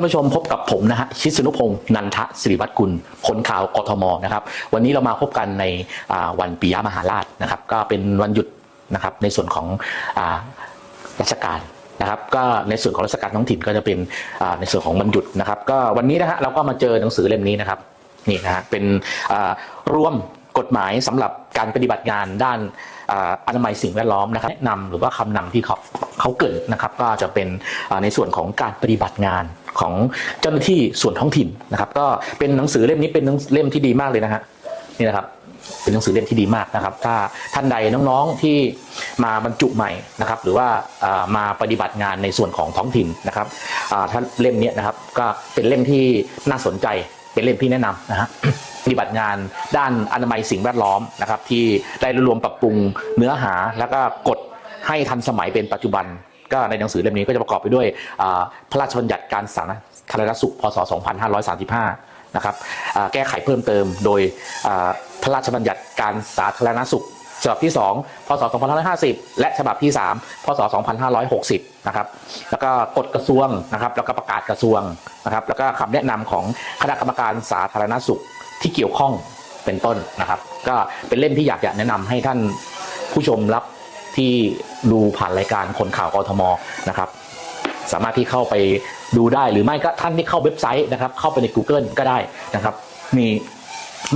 านผู้ชมพบกับผมนะฮะชิสนุพงศ์นันทศิริวัตรกุลผลข่าวกทมนะครับ วันนี้เรามาพบกันในวันปิยมหาราชนะครับ ก็เป็นวันหยุดนะครับในส่วนของราชการนะครับก็ในส่วนของราชการท้องถิ่นก็จะเป็นในส่วนของวันหยุดนะครับ ก็วันนี้นะฮะเราก็มาเจอหนังสือเล่มนี้นะครับนี่นะฮะเป็นอ่ารวมกฎหมายสำหรับการปฏิบัติงานด้าน อนามัยสิ่งแวดล้อมนะครับแนะนำหรือว่าคำนำที่เขาเขาเกิดนะครับก็จะเป็นในส่วนของการปฏิบัติงานของเจ้าหน้าที่ส่วนท้องถิ่นนะครับ ก็เป็นหนังสือเล่มนี้เป็นเล่มที่ดีมากเลยนะฮะนี่นะครับเป็นหนังสือเล่มที่ดีมากนะครับ ถ้าท่านใดน้องๆที่มาบรรจุใหม่นะครับ หรือว่ามาปฏิบัติงานในส่วนของท้องถิ่นนะครับอ่าท่านเล่มนี้นะครับ ก็เป็นเล่มที่น่าสนใจ เป็นเล่มที่แนะนำนะฮะปฏิบัติงานด้านอนามัยสิ่งแวดล้อมนะครับที่ได้รวมปรับปรุงเนื้อหา แล้วก็กฎให้ทันสมัยเป็นปัจจุบัน ก็ในหนังสือเล่มนี้ก็จะประกอบไปด้วยพระราชบัญญัติการสาธารณสุขพศ 2535 นะครับแก้ไขเพิ่มเติมโดยพระราชบัญญัติการสาธารณสุข ฉบับที่ 2 พศ 2550 และฉบับที่ 3 พศ 2560 นะครับ แล้วก็กฎกระทรวงนะครับ แล้วก็ประกาศกระทรวงนะครับ แล้วก็คำแนะนำของคณะกรรมการสาธารณสุขที่เกี่ยวข้องเป็นต้นนะครับ ก็เป็นเล่มที่อยากจะแนะนำให้ท่านผู้ชมรับที่ดูผ่านรายการคนข่าวกทมนะครับ สามารถที่เข้าไปดูได้หรือไม่ก็ท่านที่เข้าเว็บไซต์นะครับ เข้าไปใน Google ก็ได้นะครับ มี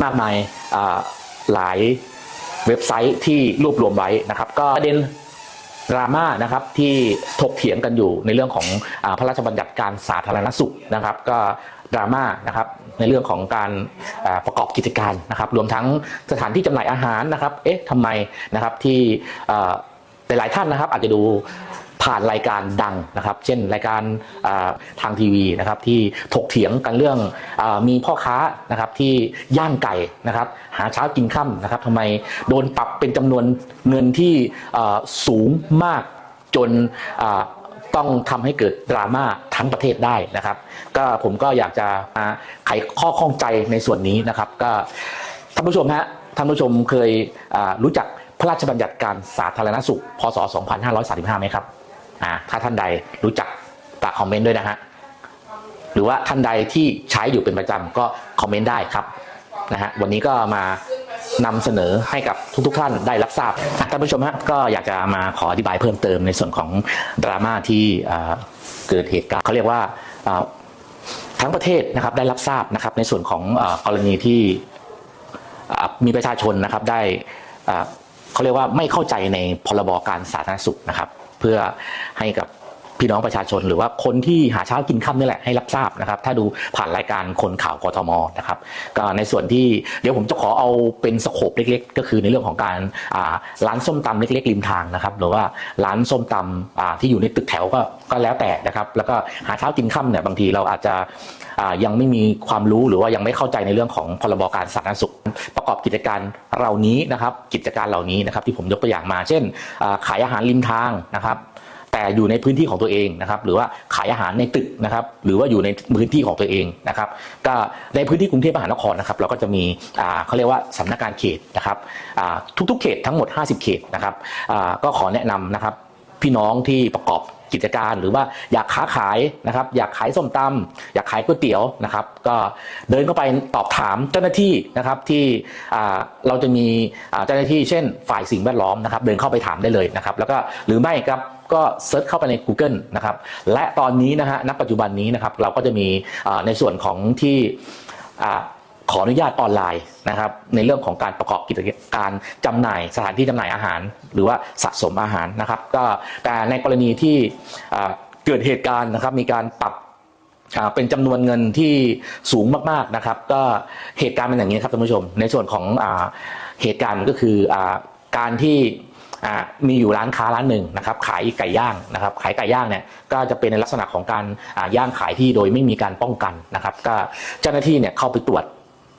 มากมายหลาย เว็บไซต์ที่รวบรวมไว้นะครับ ก็ประเด็นดราม่านะครับที่ถกเถียงกันอยู่ในเรื่องของอพระราชบัญญัติการสาธารณสุขนะครับ ก็ดราม่านะครับในเรื่องของการประกอบกิจการนะครับ รวมทั้งสถานที่จำหน่ายอาหารนะครับ เอ๊ะทำไมนะครับที่อ่าหลายๆท่านนะครับ อาจจะดู ผ่านรายการดังนะครับ เช่นรายการทางทีวีนะครับที่ถกเถียงกันเรื่องอมีพ่อค้านะครับที่ย่างไก่นะครับ หาเช้ากินค่ำนะครับทำไมโดนปรับเป็นจำนวนเงินที่สูงมากจนต้องทำให้เกิดดราม่าทั้งประเทศได้นะครับ ก็ผมก็อยากจะมาไขข้อข้องใจในส่วนนี้นะครับ ก็ท่านผู้ชมฮะท่านผู้ชมเคยรู้จักพระราชบัญญัติการสาธารณสุข พศ 2535ไหมครับ อ่าถ้าท่านใดรู้จักฝากคอมเมนต์ด้วยนะฮะหรือว่าท่านใดที่ใช้อยู่เป็นประจำก็คอมเมนต์ได้ครับนะฮะวันนี้ก็มานำเสนอให้กับทุกๆท่านได้รับทราบท่านผู้ชมฮะก็อยากจะมาขออธิบายเพิ่มเติมในส่วนของดราม่าที่เกิดเหตุการณ์เขาเรียกว่าทั้งประเทศนะครับได้รับทราบนะครับในส่วนของอกรณีที่มีประชาชนนะครับได้เขาเรียกว่าไม่เข้าใจในพรบการสาธารณสุขนะครับ พื่อให้กับพี่น้องประชาชนหรือว่าคนที่หาเช้ากินค่ำนี่แหละให้รับทราบนะครับ ถ้าดูผ่านรายการคนข่าวกทมนะครับก็ในส่วนที่เดี๋ยวผมจะขอเอาเป็นสโคปเล็ก ๆ ก็คือในเรื่องของการร้านส้มตำเล็ก ๆ ริมทางนะครับหรือว่าร้านส้มตำอ่าที่อยู่ในตึกแถวก็ก็แล้วแต่นะครับ แล้วก็หาเช้ากินค่ำเนี่ยบางทีเราอาจจะ ยังไม่มีความรู้หรือว่ายังไม่เข้าใจในเรื่องของพรบการสาธารณสุข ประกอบกิจการเหล่านี้นะครับ กิจการเหล่านี้นะครับที่ผมยกตัวอย่างมา เช่น ขายอาหารริมทางนะครับ แต่อยู่ในพื้นที่ของตัวเองนะครับ หรือว่าขายอาหารในตึกนะครับ หรือว่าอยู่ในพื้นที่ของตัวเองนะครับ ก็ในพื้นที่กรุงเทพมหานครนะครับ เราก็จะมีเขาเรียกว่าสำนักงานเขตนะครับทุกๆเขตทั้งหมด 50 เขตนะครับก็ขอแนะนำนะครับพี่น้องที่ประกอบ กิจการ หรือว่าอยากค้าขายนะครับอยากขายส้มตำอยากขายก๋วยเตี๋ยวนะครับก็เดินเข้าไปตอบถามเจ้าหน้าที่นะครับที่เราจะมีเจ้าหน้าที่เช่น ฝ่ายสิ่งแวดล้อมนะครับเดินเข้าไปถามได้เลยนะครับแล้วก็หรือไม่ครับก็เซิร์ชเข้าไปใน Google นะครับและตอนนี้นะฮะณปัจจุบันนี้นะครับเราก็จะมีในส่วนของที่ ขออนุญาตออนไลน์นะครับ ในเรื่องของการประกอบกิจการจำหน่ายสถานที่จำหน่ายอาหาร หรือว่าสะสมอาหารนะครับ ก็แต่ในกรณีที่เกิดเหตุการณ์นะครับ มีการปรับเป็นจำนวนเงินที่สูงมากๆนะครับ ก็เหตุการณ์เป็นอย่างนี้ครับท่านผู้ชม ในส่วนของอเหตุการณ์ก็คืออการที่มีอยู่ร้านค้าร้านหนึ่งนะครับ ขายไก่ย่างนะครับ ขายไก่ย่างเนี่ยก็จะเป็นในลักษณะของการย่างขายที่โดยไม่มีการป้องกันนะครับ ก็เจ้าหน้าที่เนี่ยเข้าไปตรวจ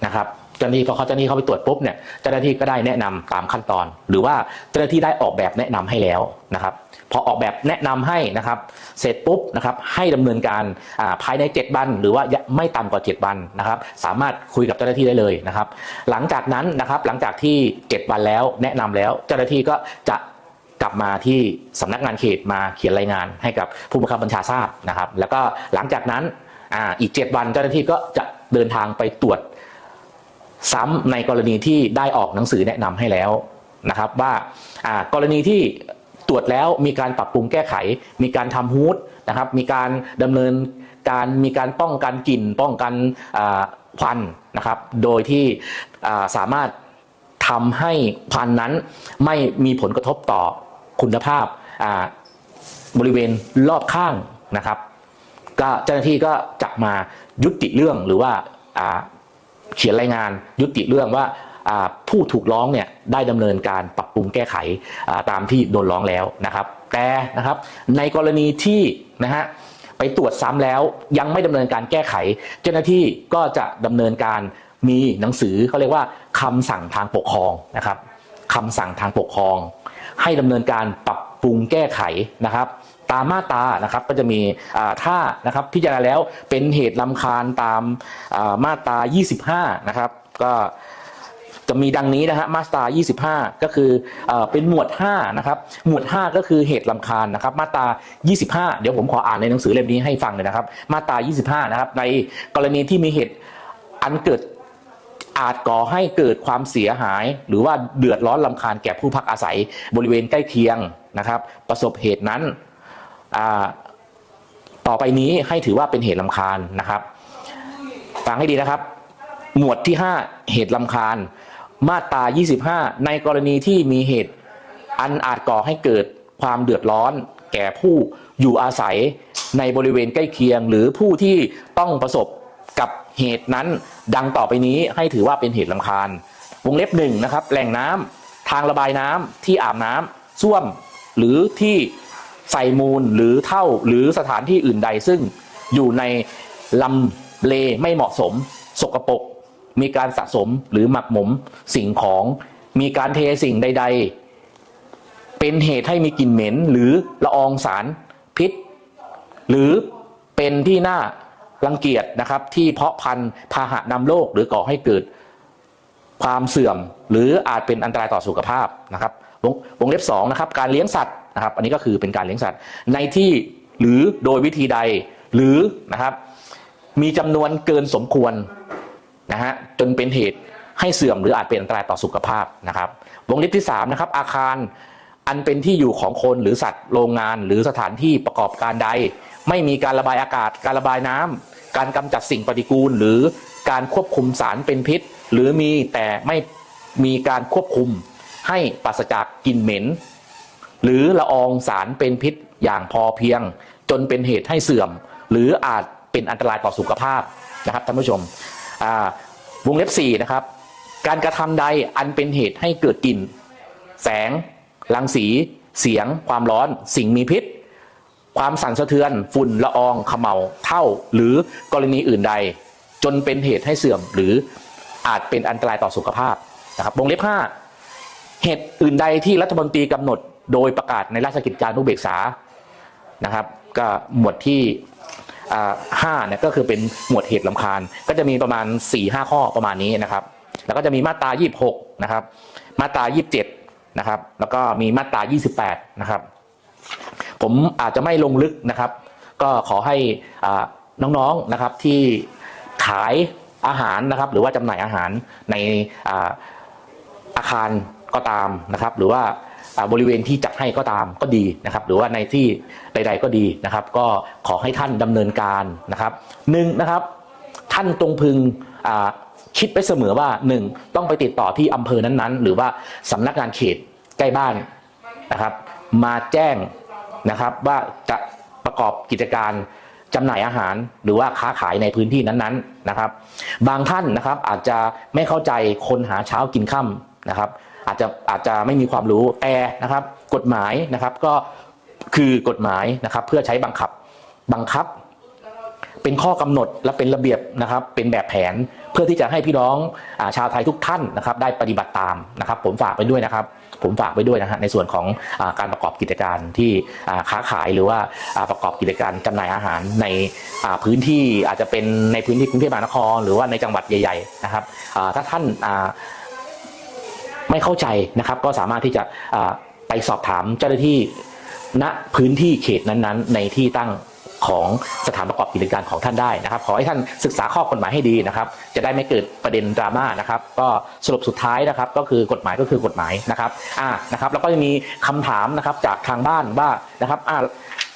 นะครับเจ้าหน้าที่พอเขาเจ้าหน้าที่เข้าไปตรวจปุ๊บเนี่ยเจ้าหน้าที่ก็ได้แนะนำตามขั้นตอน หรือว่าเจ้าหน้าที่ได้ออกแบบแนะนำให้แล้วนะครับ พอออกแบบแนะนำให้นะครับ เสร็จปุ๊บนะครับให้ดำเนินการาภายใน 7 วัน หรือว่าไม่ต่ำกว่า 7 วันนะครับ สามารถคุยกับเจ้าหน้าที่ได้เลยนะครับ หลังจากนั้นนะครับหลังจากที่ 7 วันแล้วแนะนำแล้วเจ้าหน้าที่ก็จะกลับมาที่สำนักงานเขตมาเขียนรายงานให้กับผู้บังคับบัญชาทราบนะครับ แล้วก็หลังจากนั้นออีก 7 วันเจ้าหน้าที่ก็จะเดินทางไปตรวจ ซ้ำในกรณีที่ได้ออกหนังสือแนะนำให้แล้วนะครับ ว่ากรณีที่ตรวจแล้วมีการปรับปรุงแก้ไข มีการทำฮูดนะครับ มีการดำเนินการมีการป้องกันกลิ่น ป้องกันควันนะครับ โดยที่สามารถทำให้ควันนั้นไม่มีผลกระทบต่อคุณภาพบริเวณรอบข้างนะครับ ก็เจ้าหน้าที่ก็จะมายุติเรื่องหรือว่า เขียนรายงานยุติเรื่องว่าผู้ถูกร้องเนี่ยได้ดำเนินการปรับปรุงแก้ไขาตามที่โดนร้องแล้วนะครับ แต่นะครับในกรณีที่นะฮะไปตรวจซ้ำแล้วยังไม่ดำเนินการแก้ไข เจ้าหน้าที่ก็จะดำเนินการมีหนังสือเขาเรียกว่าคำสั่งทางปกครองนะครับคำสั่งทางปกครอง ให้ดำเนินการปรับปรุงแก้ไขนะครับ ตามมาตานะครับก็จะมีถ้านะครับพิจารณาแล้วเป็นเหตุลำคาญตามอ่ามาตา 25 นะครับ ก็จะมีดังนี้นะฮะมาตรา25 ก็คือเอ่อเป็นหมวด5นะครับ หมวด 5 ก็คือเหตุลำคาญนะครับ มาตรา 25 เดี๋ยวผมขออ่านในหนังสือเล่มนี้ให้ฟังเลยนะครับ มาตรา 25 นะครับ ในกรณีที่มีเหตุอันเกิดอาจก่อให้เกิดความเสียหาย หรือว่าเดือดร้อนลำคาญแก่ผู้พักอาศัยบริเวณใกล้เคียงนะครับ ประสบเหตุนั้น ต่อไปนี้ให้ถือว่าเป็นเหตุลำคาญนะครับฟังให้ดีนะครับ หมวดที่ 5 เหตุลำคาญ มาตรา 25 ในกรณีที่มีเหตุอันอาจก่อให้เกิดความเดือดร้อน แก่ผู้อยู่อาศัยในบริเวณใกล้เคียง หรือผู้ที่ต้องประสบกับเหตุนั้นดังต่อไปนี้ให้ถือว่าเป็นเหตุลำคาญ วงเล็บหนึ่งนะครับ แหล่งน้ำทางระบายน้ำที่อาบน้ำส้วม หรือที่ ใส่มูลหรือเท่าหรือสถานที่อื่นใดซึ่งอยู่ในลำเลไม่เหมาะสม สกปรกมีการสะสมหรือหมักหมมสิ่งของมีการเทสิ่งใด ๆ เป็นเหตุให้มีกลิ่นเหม็น หรือละอองสารพิษ หรือเป็นที่น่ารังเกียจนะครับ ที่เพาะพันธุ์พาหะนำโรคหรือก่อให้เกิดความเสื่อม หรืออาจเป็นอันตรายต่อสุขภาพนะครับวงวงเล็บสองนะครับการเลี้ยงสัตว์ นะครับ อันนี้ก็คือเป็นการเลี้ยงสัตว์ในที่หรือโดยวิธีใดหรือนะครับ มีจำนวนเกินสมควรนะฮะจนเป็นเหตุให้เสื่อมหรืออาจเป็นอันตรายต่อสุขภาพนะครับ วงเล็บที่3นะครับอาคารอันเป็นที่อยู่ของคนหรือสัตว์โรงงานหรือสถานที่ประกอบการใด ไม่มีการระบายอากาศ การระบายน้ำการกำจัดสิ่งปฏิกูล หรือการควบคุมสารเป็นพิษ หรือมีแต่ไม่มีการควบคุมให้ปราศจากกลิ่นเหม็น หรือละอองสารเป็นพิษอย่างพอเพียง จนเป็นเหตุให้เสื่อม หรืออาจเป็นอันตรายต่อสุขภาพนะครับท่านผู้ชมวงเล็บ4นะครับการกระทำใดอันเป็นเหตุให้เกิดกลิ่น แสง รังสี เสียง ความร้อน สิ่งมีพิษ ความสั่นสะเทือน ฝุ่นละอองเขมเมาเท่า หรือกรณีอื่นใด จนเป็นเหตุให้เสื่อม หรืออาจเป็นอันตรายต่อสุขภาพนะครับวงเล็บ5เหตุอื่นใดที่รัฐมนตรีกำหนด โดยประกาศในราชกิจจานุเบกษานะครับก็หมวดที่ห้าเนี่ยก็คือเป็นหมวดเหตุลำคาญ ก็จะมีประมาณ4ี่ห้าข้อประมาณนี้นะครับ แล้วก็จะมีมาตรา 26 นะครับ มาตรา 27 นะครับ แล้วก็มีมาตรา 28 นะครับ ผมอาจจะไม่ลงลึกนะครับ ก็ขอให้น้องๆนะครับที่ขายอาหารนะครับ หรือว่าจำหน่ายอาหารในอาอาคารก็ตามนะครับ หรือว่า บริเวณที่จัดให้ก็ตามก็ดีนะครับ หรือว่าในที่ใด ๆก็ดีนะครับ ก็ขอให้ท่านดำเนินการนะครับหนึ่งนะครับ ท่านตรงพึงคิดไปเสมอว่าหนึ่งต้องไปติดต่อที่อำเภอนั้นๆ หรือว่าสำนักงานเขตใกล้บ้านนะครับ มาแจ้งนะครับว่าจะประกอบกิจการจำหน่ายอาหารหรือว่าค้าขายในพื้นที่นั้นๆนะครับ บางท่านนะครับอาจจะไม่เข้าใจคนหาเช้ากินค่ำนะครับ อาจจะอาจจะไม่มีความรู้แต่นะครับ กฎหมายนะครับก็คือกฎหมายนะครับ เพื่อใช้บังคับบังคับ เป็นข้อกำหนดและเป็นระเบียบนะครับ เป็นแบบแผนเพื่อที่จะให้พี่น้องอชาวไทยทุกท่านนะครับ ได้ปฏิบัติตามนะครับ ผมฝากไปด้วยนะครับ ผมฝากไปด้วยนะฮะในส่วนของอการประกอบกิจการที่ค้าขายหรือว่าประกอบกิจการจำหน่ายอาหารในพื้นที่อาจจะเป็นในพื้นที่กรุงเทพมหานคร หรือว่าในจังหวัดใหญ่ ๆ นะครับถ้าท่านา ไม่เข้าใจนะครับ ก็สามารถที่จะไปสอบถามเจ้าหน้าที่ณพื้นที่เขตนั้นๆ ในที่ตั้งของสถานประกอบกิจการของท่านได้นะครับ ขอให้ท่านศึกษาข้อกฎหมายให้ดีนะครับ จะได้ไม่เกิดประเด็นดราม่านะครับ ก็สรุปสุดท้ายนะครับ ก็คือกฎหมายก็คือกฎหมายนะครับอ่านะครับ แล้วก็จะมีคำถามนะครับจากทางบ้านว่านะครับอ่า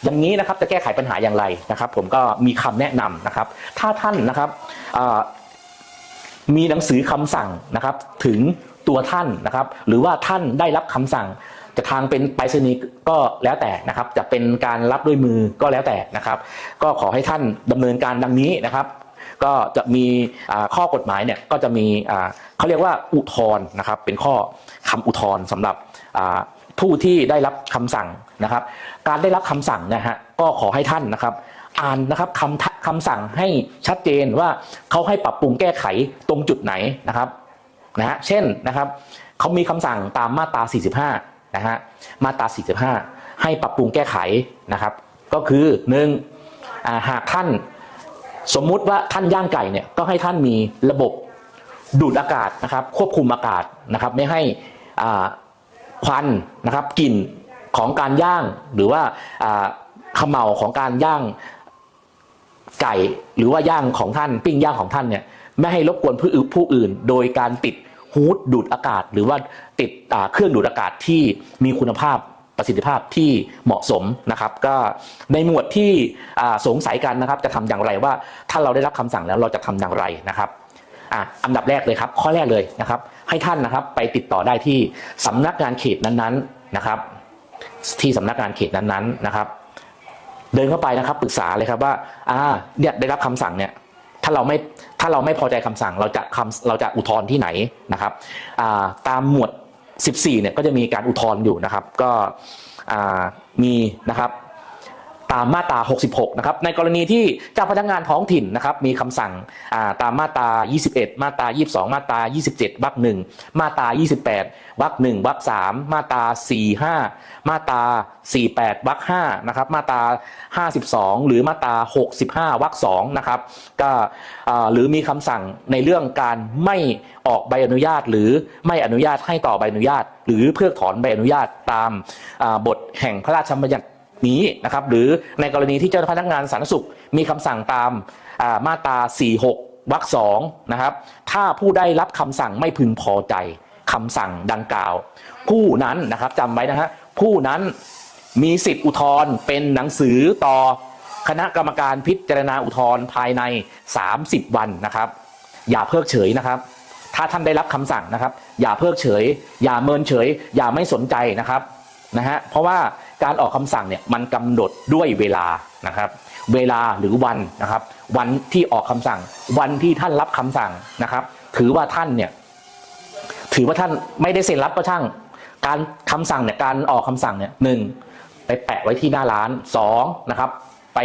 อย่างนี้นะครับจะแก้ไขปัญหาอย่างไรนะครับ ผมก็มีคำแนะนำนะครับ ถ้าท่านนะครับมีหนังสือคำสั่งนะครับถึง ตัวท่านนะครับ หรือว่าท่านได้รับคำสั่งจะทางเป็นไปรษณีย์ก็แล้วแต่นะครับ จะเป็นการรับด้วยมือก็แล้วแต่นะครับ ก็ขอให้ท่านดำเนินการดังนี้นะครับ ก็จะมีข้อกฎหมายเนี่ยก็จะมีเขาเรียกว่าอุทธรณ์นะครับ เป็นข้อคำอุทธรณ์สำหรับผู้ที่ได้รับคำสั่งนะครับ การได้รับคำสั่งนะฮะก็ขอให้ท่านนะครับ อ่านนะครับคำคำสั่งให้ชัดเจนว่าเขาให้ปรับปรุงแก้ไขตรงจุดไหนนะครับ นะฮะเช่นนะครับเขามีคำสั่งตามมาตรา 45 นะฮะมาตรา 45 ให้ปรับปรุงแก้ไขนะครับ ก็คือหนึ่งอ่าหากท่านสมมุติว่าท่านย่างไก่เนี่ยก็ให้ท่านมีระบบดูดอากาศนะครับ ควบคุมอากาศนะครับ ไม่ให้ควันนะครับกลิ่นของการย่างหรือว่าอ่าเขม่าของการย่างไก่ หรือว่าย่างของท่านปิ้งย่างของท่านเนี่ย ไม่ให้รบกวนผู้อื่นผู้อื่น โดยการติดฮูดดูดอากาศ หรือว่าติดเครื่องดูดอากาศที่มีคุณภาพประสิทธิภาพที่เหมาะสมนะครับ ก็ในหมวดที่สงสัยกันนะครับ จะทำอย่างไรว่าถ้าเราได้รับคำสั่งแล้วเราจะทำอย่างไรนะครับอ,อันดับแรกเลยครับ ข้อแรกเลยนะครับ ให้ท่านนะครับไปติดต่อได้ที่สำนักงานเขตนั้นๆนะครับ ที่สำนักงานเขตนั้นๆนะครับ เดินเข้าไปนะครับปรึกษาเลยครับว่าอ่าเนี่ยได้รับคำสั่งเนี่ยาเราไม่ถ้าเราไม่พอใจคำสั่งเราจะคำเราจะอุทธรณ์ที่ไหนนะครับตามหมวด 14เนี่ยก็จะมีการอุทธรณ์อยู่นะครับ ก็มีนะครับ ตามมาตรา 66 นะครับ ในกรณีที่เจ้าพนักงานท้องถิ่นนะครับมีคำสั่งาตามมาตรา 21 มาตรา 22 มาตรา 27 วรรคหนึ่งมาตรา 28 วรรคหนึ่งวรรคสามมาตรา 45 มาตรา 48 วรรคห้านะครับ มาตรา 52 หรือมาตรา 65 วรรคสองนะครับ ก็หรือมีคำสั่งในเรื่องการไม่ออกใบอนุญาต หรือไม่อนุญาตให้ต่อใบอนุญาต หรือเพิกถอนใบอนุญาตตามาบทแห่งพระราชบัญญัติ นี้นะครับหรือในกรณีที่เจ้าพนักงานสาธารณสุขมีคำสั่งตามามาตรา 46วรรคสองนะครับถ้าผู้ได้รับคำสั่งไม่พึงพอใจคำสั่งดังกล่าว ผู้นั้นนะครับจำไว้นะฮะผู้นั้นมีสิทธิอุทธรณ์เป็นหนังสือต่อคณะกรรมการพิจารณาอุทธรณ์ภายใน 30 วันนะครับ อย่าเพิกเฉยนะครับ ถ้าท่านได้รับคำสั่งนะครับ อย่าเพิกเฉย อย่าเมินเฉย อย่าไม่สนใจนะครับนะฮะเพราะว่า การออกคำสั่งเนี่ยมันกำหนดด้วยเวลานะครับ เวลาหรือวันนะครับ วันที่ออกคำสั่ง วันที่ท่านรับคำสั่งนะครับ ถือว่าท่านเนี่ยถือว่าท่านไม่ได้เซ็นรับก็ช่าง การคำสั่งเนี่ยการออกคำสั่งเนี่ยหนึ่งไปแปะไว้ที่หน้าร้านสองนะครับ ไป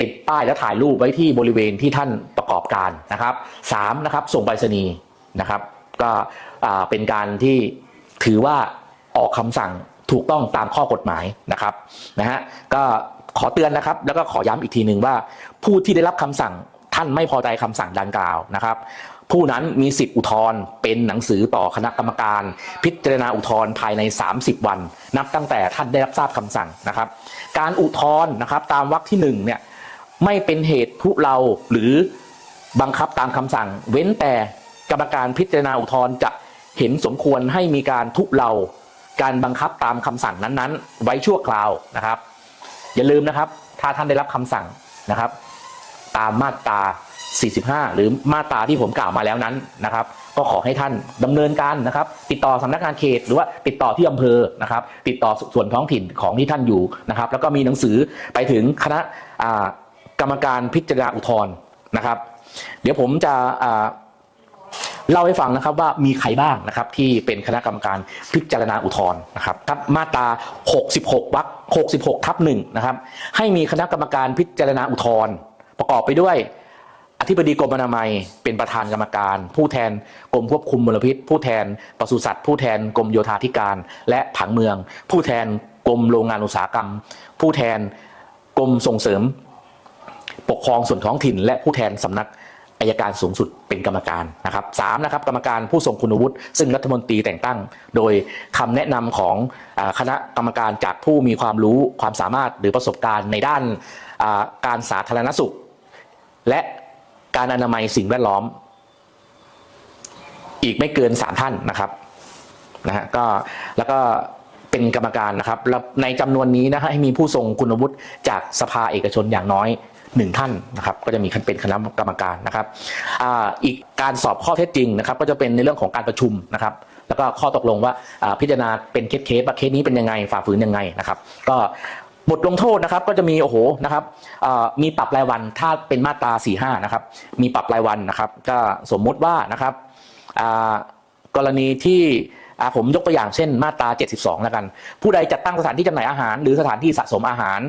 ติดป้ายแล้วถ่ายรูปไว้ที่บริเวณที่ท่านประกอบการนะครับสามนะครับ ส่งไปรษณีย์นะครับ ก็อ่าเป็นการที่ถือว่าออกคำสั่ง ถูกต้องตามข้อกฎหมายนะครับนะฮะก็ขอเตือนนะครับ แล้วก็ขอย้ำอีกทีหนึ่งว่า ผู้ที่ได้รับคำสั่งท่านไม่พอใจคำสั่งดังกล่าวนะครับ ผู้นั้นมีสิทธิอุทธรณ์เป็นหนังสือต่อคณะกรรมการ พิจารณาอุทธรณ์ภายใน 30 วัน นับตั้งแต่ท่านได้รับทราบคำสั่งนะครับ การอุทธรณ์นะครับตามวรรคที่หนึ่งเนี่ยไม่เป็นเหตุทุเลาหรือบังคับตามคำสั่ง เว้นแต่กรรมการพิจารณาอุทธรณ์จะเห็นสมควรให้มีการทุเลา การบังคับตามคำสั่งนั้นๆ ไว้ชั่วคราวนะครับ อย่าลืมนะครับ ถ้าท่านได้รับคำสั่งนะครับ ตามมาตรา 45 หรือมาตราที่ผมกล่าวมาแล้วนั้นนะครับ ก็ขอให้ท่านดำเนินการนะครับ ติดต่อสำนักงานเขต หรือว่าติดต่อที่อำเภอนะครับ ติดต่อส่วนท้องถิ่นของที่ท่านอยู่นะครับ แล้วก็มีหนังสือไปถึงคณะกรรมการพิจารณาอุทธรณ์นะครับ เดี๋ยวผมจะ เล่าให้ฟังนะครับว่ามีใครบ้างนะครับที่เป็นคณะกรรมการพิจารณาอุทธรณ์นะครับครับมาตรา 66วรรค66ทับหนึ่งนะครับให้มีคณะกรรมการพิจารณาอุทธรณ์ประกอบไปด้วยอธิบดีกรมอนามัยเป็นประธานกรรมการ ผู้แทนกรมควบคุมมลพิษ ผู้แทนปศุสัตว์ ผู้แทนกรมโยธาธิการ และผังเมือง ผู้แทนกรมโรงงานอุตสาหกรรม ผู้แทนกรมส่งเสริม ปกครองส่วนท้องถิ่น และผู้แทนสำนัก อายการสูงสุดเป็นกรรมการนะครับสามนะครับกรรมการผู้ทรงคุณวุฒิซึ่งรัฐมนตรีแต่งตั้ง โดยคำแนะนำของคณะกรรมการจากผู้มีความรู้ความสามารถหรือประสบการณ์ในด้านการสาธารณสุข และการอนามัยสิ่งแวดล้อม อีกไม่เกินสามท่านนะครับนะฮะก็แล้วก็เป็นกรรมการนะครับในจำนวนนี้นะฮะให้มีผู้ทรงคุณวุฒิจากสภาเอกชนอย่างน้อย หนึ่งท่านนะครับก็จะมีเป็นคณะกรรมการนะครับอ,อีกการสอบข้อเท็จจริงนะครับ ก็จะเป็นในเรื่องของการประชุมนะครับ แล้วก็ข้อตกลงว่าพิจารณาเป็นเคสเคสว่าเคสนี้เป็นยังไงฝ่าฝืนยังไงนะครับ ก็บทลงโทษนะครับก็จะมีโอ้โหนะครับมีปรับรายวันถ้าเป็นมาตรา4 5นะครับ มีปรับรายวันนะครับ ก็สมมุติว่านะครับกรณีที่ ผมยกตัวอย่างเช่นมาตรา 72 แล้วกัน ผู้ใดจัดตั้งสถานที่จำหน่ายอาหาร หรือสถานที่สะสมอาหาร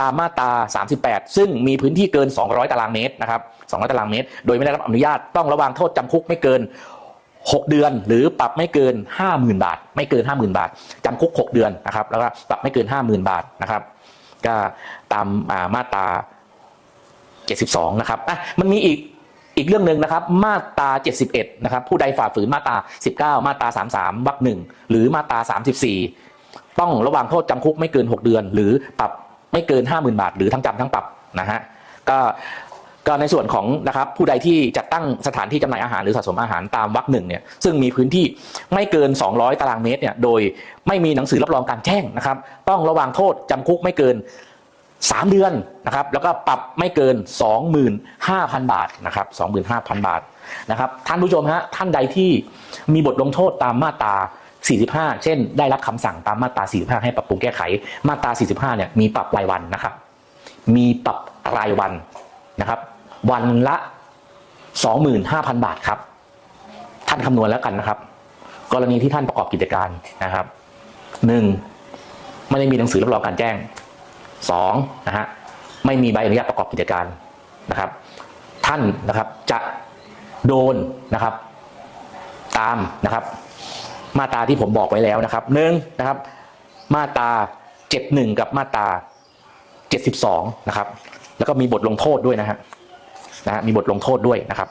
ตามมาตรา 38 ซึ่งมีพื้นที่เกิน 200 ตารางเมตรนะครับ 200 ตารางเมตร โดยไม่ได้รับอนุญาตต้องระวางโทษจำคุกไม่เกิน 6 เดือน หรือปรับไม่เกิน 50,000 บาท ไม่เกิน 50,000 บาทจำคุก 6 เดือนนะครับแล้วก็ปรับไม่เกิน 50,000 บาทนะครับ ก็ตามมาตรา 72 นะครับอะมันมีอีก อีกเรื่องหนึ่งนะครับมาตรา 71 นะครับผู้ใดฝ่าฝืนมาตรา 19 มาตรา 33วรรคหนึ่งหรือมาตรา 34 ต้องระวางโทษจำคุกไม่เกิน 6 เดือน หรือปรับไม่เกิน 50,000 บาท หรือทั้งจำทั้งปรับนะฮะก็ก็ในส่วนของนะครับผู้ใดที่จัดตั้งสถานที่จำหน่ายอาหารหรือสะสมอาหารตามวรรคหนึ่งเนี่ยซึ่งมีพื้นที่ไม่เกิน 200 ตารางเมตรเนี่ยโดยไม่มีหนังสือรับรองการแจ้งนะครับ ต้องระวางโทษจำคุกไม่เกิน 3 เดือนนะครับแล้วก็ปรับไม่เกิน 25,000 บาทนะครับ25,000 บาทนะครับท่านผู้ชมฮะท่านใดที่มีบทลงโทษตามมาตรา 45 เช่น ได้รับคำสั่งตามมาตรา 45 ให้ปรับปรุงแก้ไข มาตรา 45 เนี่ยมีปรับรายวันนะครับ มีปรับรายวันนะครับ วันละ 25,000 บาทครับ ท่านคำนวณแล้วกันนะครับ กรณีที่ท่านประกอบกิจการนะครับหนึ่งไม่ได้มีหนังสือรับรองการแจ้ง สองนะฮะไม่มีใบอนุญาตประกอบกิจการนะครับ ท่านนะครับจะโดนนะครับ ตามนะครับ มาตราที่ผมบอกไว้แล้วนะครับหนึ่งนะครับ มาตราเจ็ดหนึ่งกับมาตราเจ็ดสิบสองนะครับ แล้วก็มีบทลงโทษด้วยนะฮะนะฮะมีบทลงโทษด้วยนะครับ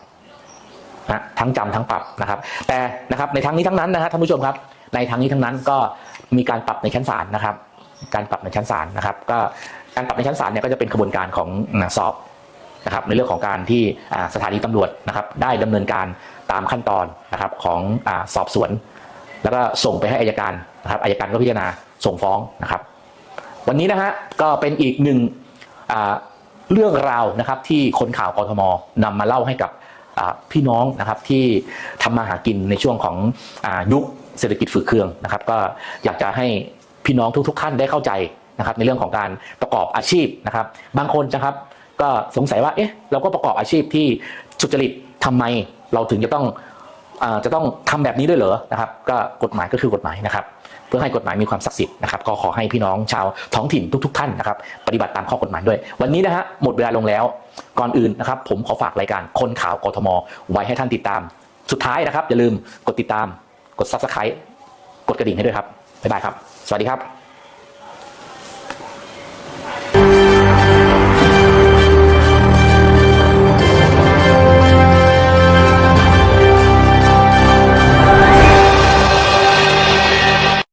นะทั้งจำทั้งปรับนะครับ แต่นะครับในทั้งนี้ทั้งนั้นนะฮะท่านผู้ชมครับ ในทั้งนี้ทั้งนั้นก็มีการปรับในชั้นศาลนะครับ การปรับในชั้นศาลนะครับ ก็การปรับในชั้นศาลเนี่ยก็จะเป็นกระบวนการของสอบนะครับในเรื่องของการที่สถานีตำรวจนะครับ ได้ดำเนินการตามขั้นตอนนะครับของสอบสวน แล้วก็ส่งไปให้อายการนะครับอายการก็พิจารณาส่งฟ้องนะครับ วันนี้นะฮะก็เป็นอีกหนึ่งเรื่องราวนะครับที่คนข่าวกทมนำมาเล่าให้กับพี่น้องนะครับที่ทำมาหากินในช่วงของอยุคเศรษฐกิจฝืดเคืองนะครับ ก็อยากจะให้ พี่น้องทุก ๆ ท่านได้เข้าใจนะครับในเรื่องของการประกอบอาชีพนะครับ บางคนนะครับก็สงสัยว่าเอ๊ะเราก็ประกอบอาชีพที่สุจริตทำไมเราถึงจะต้องอจะต้องทำแบบนี้ด้วยเหรอนะครับ ก็กฎหมายก็คือกฎหมายนะครับ เพื่อให้กฎหมายมีความศักดิ์สิทธิ์นะครับก็ขอให้พี่น้องชาวท้องถิ่นทุก ๆ ท่านนะครับปฏิบัติตามข้อกฎหมายด้วย วันนี้นะฮะหมดเวลาลงแล้วก่อนอื่นนะครับ ผมขอฝากรายการคนข่าวกทม ไว้ให้ท่านติดตาม สุดท้ายนะครับ อย่าลืมกดติดตามกด subscribe กดกระดิ่งให้ด้วยครับบ๊ายบายครับ สวัสดีครับ